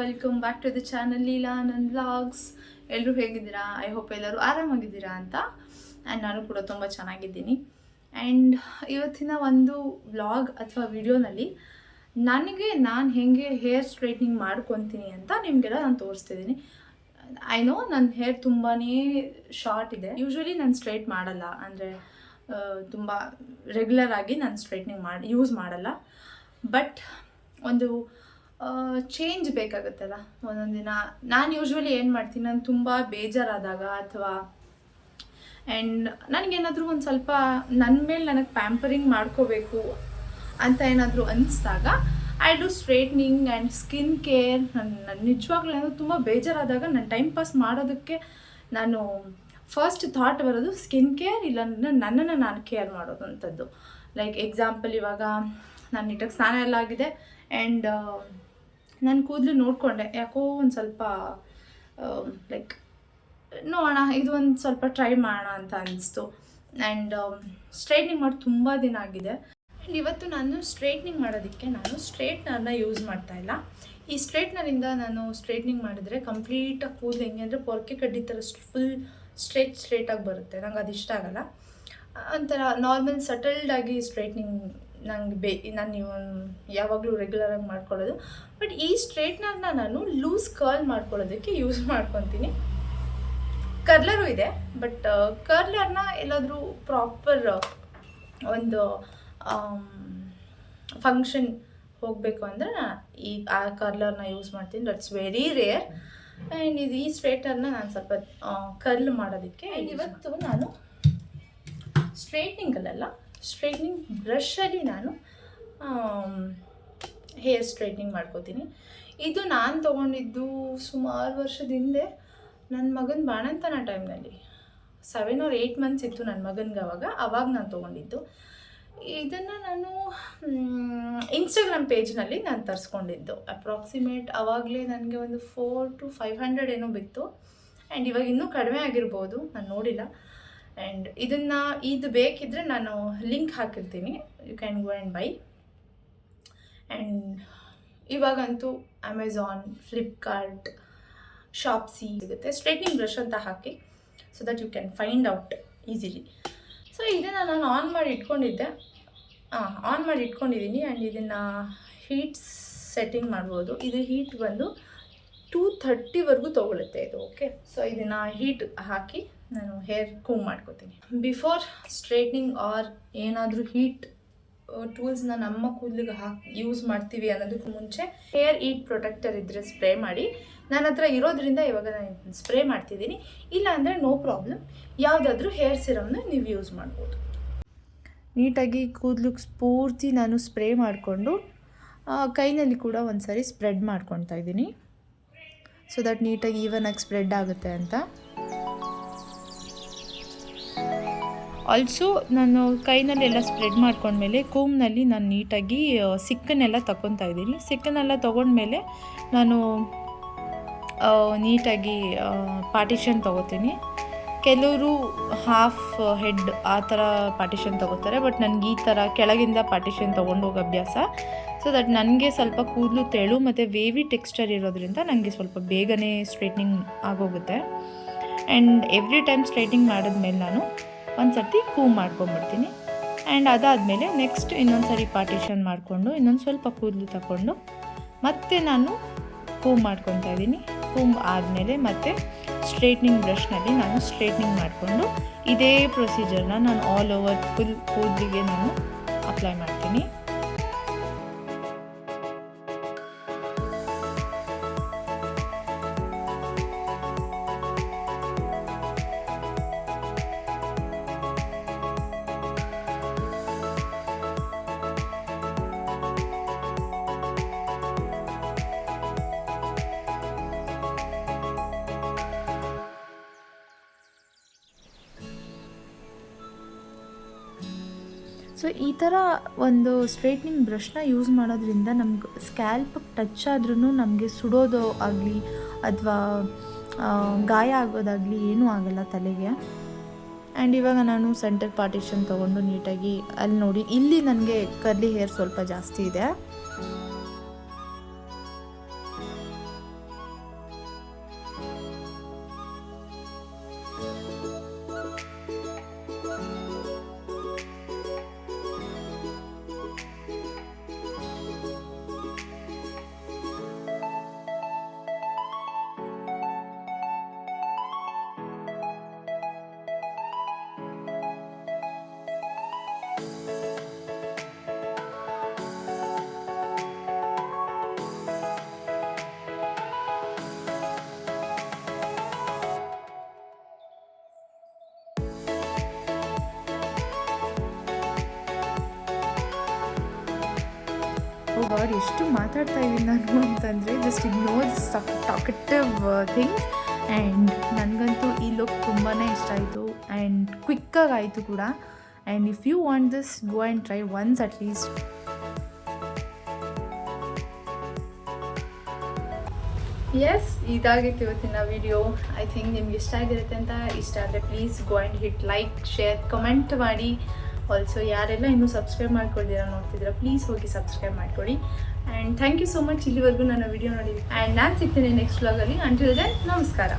Welcome back to the channel Leela ನನ್ನ vlogs ಎಲ್ಲರೂ ಹೇಗಿದ್ದೀರಾ? ಐ ಹೋಪ್ ಎಲ್ಲರೂ ಆರಾಮಾಗಿದ್ದೀರಾ ಅಂತ ಆ್ಯಂಡ್ ನಾನು ಕೂಡ ತುಂಬ ಚೆನ್ನಾಗಿದ್ದೀನಿ. ಆ್ಯಂಡ್ ಇವತ್ತಿನ ಒಂದು ವ್ಲಾಗ್ ಅಥವಾ ವಿಡಿಯೋನಲ್ಲಿ ನನಗೆ ನಾನು ಹೇಗೆ ಹೇರ್ ಸ್ಟ್ರೈಟ್ನಿಂಗ್ ಮಾಡ್ಕೊತೀನಿ ಅಂತ ನಿಮಗೆಲ್ಲ ನಾನು ತೋರಿಸ್ತಿದ್ದೀನಿ. ಐ ನೋ ನನ್ನ ಹೇರ್ ತುಂಬಾ ಶಾರ್ಟ್ ಇದೆ. ಯೂಶ್ವಲಿ ನಾನು ಸ್ಟ್ರೈಟ್ ಮಾಡಲ್ಲ. ಅಂದರೆ ತುಂಬ ರೆಗ್ಯುಲರ್ ಆಗಿ ನಾನು ಸ್ಟ್ರೈಟ್ನಿಂಗ್ ಮಾಡಿ ಯೂಸ್ ಮಾಡಲ್ಲ. ಬಟ್ ಒಂದು ಚೇಂಜ್ ಬೇಕಾಗುತ್ತಲ್ಲ? ಒಂದೊಂದು ದಿನ. ನಾನು ಯೂಶ್ವಲಿ ಏನು ಮಾಡ್ತೀನಿ, ನಾನು ತುಂಬ ಬೇಜಾರಾದಾಗ ಅಥವಾ ಆ್ಯಂಡ್ ನನಗೇನಾದರೂ ಒಂದು ಸ್ವಲ್ಪ ನನ್ನ ಮೇಲೆ ನನಗೆ ಪ್ಯಾಂಪರಿಂಗ್ ಮಾಡ್ಕೋಬೇಕು ಅಂತ ಏನಾದರೂ ಅನಿಸ್ದಾಗ I do straightening and skin care ನನ್ನ ನನ್ನ ನಿಜವಾಗ್ಲೂ ಏನಾದರೂ ತುಂಬ ಬೇಜಾರಾದಾಗ ನಾನು ಟೈಮ್ ಪಾಸ್ ಮಾಡೋದಕ್ಕೆ ನಾನು ಫಸ್ಟ್ ಥಾಟ್ ಬರೋದು ಸ್ಕಿನ್ ಕೇರ್ ಇಲ್ಲ ನನ್ನನ್ನು ನಾನು ಕೇರ್ ಮಾಡೋದು ಅಂಥದ್ದು. ಲೈಕ್ ಎಕ್ಸಾಂಪಲ್ ಇವಾಗ ನಾನು ನೀಟಾಗಿ ಸ್ನಾನ ಎಲ್ಲ ಆಗಿದೆ ಆ್ಯಂಡ್ ನನ್ನ ಕೂದಲು ನೋಡಿಕೊಂಡೆ. ಯಾಕೋ ಒಂದು ಸ್ವಲ್ಪ ಲೈಕ್ ನೋಡೋಣ, ಇದು ಒಂದು ಸ್ವಲ್ಪ ಟ್ರೈ ಮಾಡೋಣ ಅಂತ ಅನಿಸ್ತು. ಆ್ಯಂಡ್ ಸ್ಟ್ರೈಟ್ನಿಂಗ್ ಮಾಡಿ ತುಂಬ ದಿನ ಆಗಿದೆ. ಆ್ಯಂಡ್ ಇವತ್ತು ನಾನು ಸ್ಟ್ರೈಟ್ನಿಂಗ್ ಮಾಡೋದಕ್ಕೆ ನಾನು ಸ್ಟ್ರೈಟ್ನರ್ನ ಯೂಸ್ ಮಾಡ್ತಾ ಇಲ್ಲ. ಈ ಸ್ಟ್ರೈಟ್ನರಿಂದ ನಾನು ಸ್ಟ್ರೈಟ್ನಿಂಗ್ ಮಾಡಿದ್ರೆ ಕಂಪ್ಲೀಟಾಗಿ ಕೂದಲು ಹೆಂಗೆ ಅಂದರೆ ಪೊರ್ಕೆ ಕಡ್ಡಿ ಥರ ಫುಲ್ ಸ್ಟ್ರೈಟ್ ಸ್ಟ್ರೈಟಾಗಿ ಬರುತ್ತೆ. ನಂಗೆ ಅದು ಇಷ್ಟ ಆಗಲ್ಲ. ಒಂಥರ ನಾರ್ಮಲ್ ಸಟಲ್ಡಾಗಿ ಸ್ಟ್ರೈಟ್ನಿಂಗ್ ನಂಗೆ ಬೇ ನಾನು ಯಾವಾಗಲೂ ರೆಗ್ಯುಲರಾಗಿ ಮಾಡ್ಕೊಳ್ಳೋದು. ಬಟ್ ಈ ಸ್ಟ್ರೇಟ್ನರ್ನ ನಾನು ಲೂಸ್ ಕರ್ಲ್ ಮಾಡ್ಕೊಳ್ಳೋದಕ್ಕೆ ಯೂಸ್ ಮಾಡ್ಕೊತೀನಿ. ಕರ್ಲರು ಇದೆ ಬಟ್ ಕರ್ಲರ್ನ ಎಲ್ಲಾದರೂ ಪ್ರಾಪರ್ ಒಂದು ಫಂಕ್ಷನ್ ಹೋಗಬೇಕು ಅಂದರೆ ಈ ಆ ಕರ್ಲರ್ನ ಯೂಸ್ ಮಾಡ್ತೀನಿ. ದಟ್ಸ್ ವೆರಿ ರೇರ್ ಆ್ಯಂಡ್ ಇದು ಈ ಸ್ಟ್ರೇಟರ್ನ ನಾನು ಸ್ವಲ್ಪ ಕರ್ಲ್ ಮಾಡೋದಕ್ಕೆ ಇವತ್ತು ನಾನು ಸ್ಟ್ರೈಟ್ನಿಂಗಲ್ಲ ಸ್ಟ್ರೈಟ್ನಿಂಗ್ ಬ್ರಷಲ್ಲಿ ನಾನು ಹೇರ್ ಸ್ಟ್ರೈಟ್ನಿಂಗ್ ಮಾಡ್ಕೋತೀನಿ. ಇದು ನಾನು ತೊಗೊಂಡಿದ್ದು ಸುಮಾರು ವರ್ಷದ ಹಿಂದೆ ನನ್ನ ಮಗನ ಬಾಣಂತನ ಟೈಮ್ನಲ್ಲಿ ಸೆವೆನ್ ಆರ್ ಏಯ್ಟ್ ಮಂತ್ಸ್ ಇತ್ತು ನನ್ನ ಮಗನಿಗೆ ಅವಾಗ ಅವಾಗ ನಾನು ತೊಗೊಂಡಿದ್ದು. ಇದನ್ನು ನಾನು ಇನ್ಸ್ಟಾಗ್ರಾಮ್ ಪೇಜ್ನಲ್ಲಿ ನಾನು ತರಿಸ್ಕೊಂಡಿದ್ದು. ಅಪ್ರಾಕ್ಸಿಮೇಟ್ ಆವಾಗಲೇ ನನಗೆ ಒಂದು ಫೋರ್ ಟು ಫೈವ್ ಹಂಡ್ರೆಡ್ ಏನೋ ಬಿತ್ತು. ಆ್ಯಂಡ್ ಇವಾಗ ಇನ್ನೂ ಕಡಿಮೆ ಆಗಿರ್ಬೋದು, ನಾನು ನೋಡಿಲ್ಲ. ಆ್ಯಂಡ್ ಇದನ್ನು ಇದು ಬೇಕಿದ್ದರೆ ನಾನು ಲಿಂಕ್ ಹಾಕಿರ್ತೀನಿ. You can go and buy and ಇವಾಗಂತೂ ಅಮೆಝಾನ್ ಫ್ಲಿಪ್ಕಾರ್ಟ್ ಶಾಪ್ಸಿ ಸಿಗುತ್ತೆ. ಸ್ಟ್ರೈಟ್ನಿಂಗ್ ಬ್ರಷ್ ಅಂತ ಹಾಕಿ so that you can find out easily so ಇದನ್ನು ನಾನು ಆನ್ ಮಾಡಿ ಇಟ್ಕೊಂಡಿದ್ದೆ. ಹಾಂ ಆನ್ ಮಾಡಿ ಇಟ್ಕೊಂಡಿದ್ದೀನಿ. ಆ್ಯಂಡ್ ಇದನ್ನು ಹೀಟ್ ಸೆಟ್ಟಿಂಗ್ ಮಾಡ್ಬೋದು. ಇದು ಹೀಟ್ ಬಂದು ಟೂ ಥರ್ಟಿವರೆಗೂ ತೊಗೊಳುತ್ತೆ ಇದು ಓಕೆ ಸೊ ಇದನ್ನು ಹೀಟ್ ಹಾಕಿ ನಾನು ಹೇರ್ ಕೂಮ್ ಮಾಡ್ಕೋತೀನಿ. ಬಿಫೋರ್ ಸ್ಟ್ರೈಟ್ನಿಂಗ್ ಆರ್ ಏನಾದರೂ ಹೀಟ್ ಟೂಲ್ಸ್ನ ನಮ್ಮ ಕೂದಲಿಗೆ ಹಾಕಿ ಯೂಸ್ ಮಾಡ್ತೀವಿ ಅನ್ನೋದಕ್ಕೂ ಮುಂಚೆ ಹೇರ್ ಈಟ್ ಪ್ರೊಟೆಕ್ಟರ್ ಇದ್ದರೆ ಸ್ಪ್ರೇ ಮಾಡಿ. ನನ್ನ ಹತ್ರ ಇರೋದ್ರಿಂದ ಇವಾಗ ನಾನು ಸ್ಪ್ರೇ ಮಾಡ್ತಿದ್ದೀನಿ. ಇಲ್ಲ ಅಂದರೆ ನೋ ಪ್ರಾಬ್ಲಮ್ ಯಾವುದಾದ್ರೂ ಹೇರ್ ಸಿರಮ್ನ ನೀವು ಯೂಸ್ ಮಾಡ್ಬೋದು. ನೀಟಾಗಿ ಕೂದಲಿಗೆ ಪೂರ್ತಿ ನಾನು ಸ್ಪ್ರೇ ಮಾಡಿಕೊಂಡು ಕೈನಲ್ಲಿ ಕೂಡ ಒಂದು ಸಾರಿ ಸ್ಪ್ರೆಡ್ ಮಾಡ್ಕೊತಾ ಇದ್ದೀನಿ. ಸೊ ದಟ್ ನೀಟಾಗಿ ಈವನ್ ಆಗಿ ಸ್ಪ್ರೆಡ್ ಆಗುತ್ತೆ ಅಂತ. ಆಲ್ಸೋ ನಾನು ಕೈನಲ್ಲಿ ಎಲ್ಲ ಸ್ಪ್ರೆಡ್ ಮಾಡ್ಕೊಂಡ್ಮೇಲೆ ಕೂಮ್ನಲ್ಲಿ ನಾನು ನೀಟಾಗಿ ಸಿಕ್ಕನ್ನೆಲ್ಲ ತಗೊತಾ ಇದ್ದೀನಿ. ಸಿಕ್ಕನ್ನೆಲ್ಲ ತೊಗೊಂಡ್ಮೇಲೆ ನಾನು ನೀಟಾಗಿ ಪಾರ್ಟಿಷನ್ ತೊಗೋತೀನಿ. ಕೆಲವರು ಹಾಫ್ ಹೆಡ್ ಆ ಥರ ಪಾರ್ಟಿಷನ್ ತೊಗೋತಾರೆ ಬಟ್ ನನಗೆ ಈ ಥರ ಕೆಳಗಿಂದ ಪಾರ್ಟಿಷನ್ ತೊಗೊಂಡು ಹೋಗೋ ಅಭ್ಯಾಸ. ಸೊ ದಟ್ ನನಗೆ ಸ್ವಲ್ಪ ಕೂದಲು ತೆಳು ಮತ್ತು ವೇವಿ ಟೆಕ್ಸ್ಚರ್ ಇರೋದ್ರಿಂದ ನನಗೆ ಸ್ವಲ್ಪ ಬೇಗನೆ ಸ್ಟ್ರೈಟ್ನಿಂಗ್ ಆಗೋಗುತ್ತೆ. ಆ್ಯಂಡ್ ಎವ್ರಿ ಟೈಮ್ ಸ್ಟ್ರೈಟ್ನಿಂಗ್ ಮಾಡಿದ್ಮೇಲೆ ನಾನು ಒಂದು ಸರ್ತಿ ಕೂಮ್ ಮಾಡ್ಕೊಂಬಿಡ್ತೀನಿ. ಆ್ಯಂಡ್ ಅದಾದಮೇಲೆ ನೆಕ್ಸ್ಟ್ ಇನ್ನೊಂದು ಸರಿ ಪಾರ್ಟಿಷನ್ ಮಾಡಿಕೊಂಡು, ಇನ್ನೊಂದು ಸ್ವಲ್ಪ ಕೂದಲು ತಗೊಂಡು ಮತ್ತೆ ನಾನು ಕೂ ಮಾಡ್ಕೊತಾ ಇದ್ದೀನಿ. ಕೂಮ್ ಆದಮೇಲೆ ಮತ್ತೆ ಸ್ಟ್ರೈಟ್ನಿಂಗ್ ಬ್ರಷ್ನಲ್ಲಿ ನಾನು ಸ್ಟ್ರೈಟ್ನಿಂಗ್ ಮಾಡಿಕೊಂಡು ಇದೇ ಪ್ರೊಸೀಜರ್ನ ನಾನು ಆಲ್ ಓವರ್ ಫುಲ್ ಕೂದಲಿಗೆ ನಾನು ಅಪ್ಲೈ ಮಾಡ್ತೀನಿ. ಸೊ ಈ ಥರ ಒಂದು ಸ್ಟ್ರೈಟ್ನಿಂಗ್ ಬ್ರಷ್ನ ಯೂಸ್ ಮಾಡೋದ್ರಿಂದ ನಮ್ಗೆ ಸ್ಕ್ಯಾಲ್ಪ್ ಟಚ್ ಆದ್ರೂ ನಮಗೆ ಸುಡೋದು ಆಗಲಿ ಅಥವಾ ಗಾಯ ಆಗೋದಾಗಲಿ ಏನೂ ಆಗಲ್ಲ ತಲೆಗೆ. ಆ್ಯಂಡ್ ಇವಾಗ ನಾನು ಸೆಂಟರ್ ಪಾರ್ಟಿಷನ್ ತೊಗೊಂಡು ನೀಟಾಗಿ ಅಲ್ಲಿ ನೋಡಿ, ಇಲ್ಲಿ ನನಗೆ ಕರ್ಲಿ ಹೇರ್ ಸ್ವಲ್ಪ ಜಾಸ್ತಿ ಇದೆ. ಗಾಡ್ ಎಷ್ಟು ಮಾತಾಡ್ತಾ ಇದ್ದೀನಿ ನಾನು ಅಂತಂದರೆ just ignore talkative things and ನನಗಂತೂ ಈ ಲುಕ್ ತುಂಬಾ ಇಷ್ಟ ಆಯಿತು. ಆ್ಯಂಡ್ ಕ್ವಿಕ್ಕಾಗಿ ಆಯಿತು ಕೂಡ. And if you want this go and try once at least S ಇದಾಗಿತ್ತು ಇವತ್ತಿನ ವಿಡಿಯೋ ಐ ಥಿಂಕ್ ನಿಮ್ಗೆ ಇಷ್ಟ ಆಗಿರುತ್ತೆ ಅಂತ. ಇಷ್ಟ ಆದರೆ please go and hit like share comment ಮಾಡಿ. ಆಲ್ಸೋ ಯಾರೆಲ್ಲ ಇನ್ನೂ ಸಬ್ಸ್ಕ್ರೈಬ್ ಮಾಡ್ಕೊಳ್ದಿರ ನೋಡ್ತಿದ್ದೀರಾ ಪ್ಲೀಸ್ ಹೋಗಿ ಸಬ್ಸ್ಕ್ರೈಬ್ ಮಾಡ್ಕೊಳ್ಳಿ and thank you so much ಇಲ್ಲಿವರೆಗೂ ನನ್ನ ವಿಡಿಯೋ ನೋಡಿ ಆ್ಯಂಡ್ ನಾನು ಸಿಗ್ತೀನಿ ನೆಕ್ಸ್ಟ್ ವ್ಲಾಗಲ್ಲಿ ಅಂಟಿಲ್ ದೆನ್ ನಮಸ್ಕಾರ.